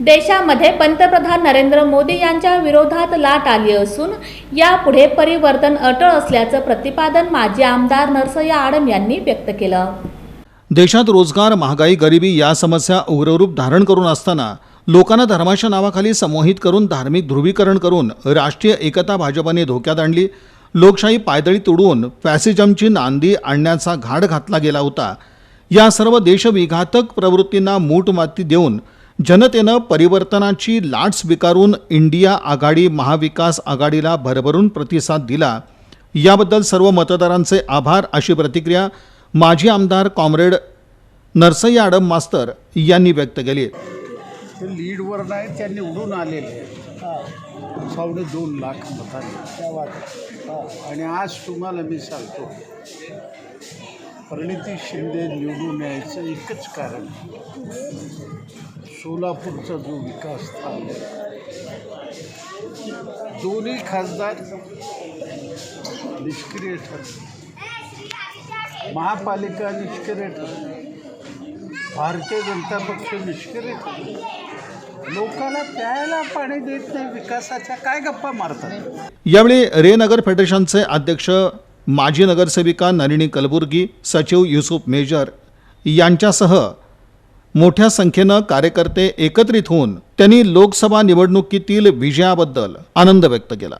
देशामध्ये पंतप्रधान नरेंद्र मोदी यांच्या विरोधात लाट आली असून यापुढे परिवर्तन अटळ असल्याचं प्रतिपादन माजी आमदार नरसय्या आडम यांनी व्यक्त केलं. देशात रोजगार महागाई गरिबी या समस्या उग्ररूप धारण करून असताना लोकांना धर्माच्या नावाखाली समोहित करून धार्मिक ध्रुवीकरण करून राष्ट्रीय एकता भाजपाने धोक्यात आणली. लोकशाही पायदळी तुडवून फॅसिजमची नांदी आणण्याचा घाट घातला गेला होता. या सर्व देशविघातक प्रवृत्तींना मूठमाती देऊन जनतेनं परिवर्तनाची लाट स्वीकारून इंडिया आघाडी महाविकास आघाडीला भरभरून प्रतिसाद दिला. याबद्दल सर्व मतदारांचे आभार अशी प्रतिक्रिया माजी आमदार कॉम्रेड नरसय्या आडम मास्तर यांनी व्यक्त केली ते लीडवर नाही त्या निवडून आलेले आहेत. दोन लाख मतांनी. आणि आज तुम्हाला मी सांगतो. प्रणिती शिंदे निवडून यायचं एकच कारण. सोलापूरचा जो विकास थांबला दोन्ही खासदार निष्क्रिय ठरले. महापालिका निष्क्रिय ठरली. भारतीय जनता पक्ष निष्क्रिय ठरले. लोकांना प्यायला पाणी देत नाही विकासाच्या काय गप्पा मारतात? यावेळी रेनगर फेडरेशनचे अध्यक्ष माजी नगरसेविका नलिनी कलबुर्गी सचिव युसुफ मेजर यांच्यासह मोठ्या संख्येनं कार्यकर्ते एकत्रित होऊन त्यांनी लोकसभा निवडणुकीतील विजयाबद्दल आनंद व्यक्त केला.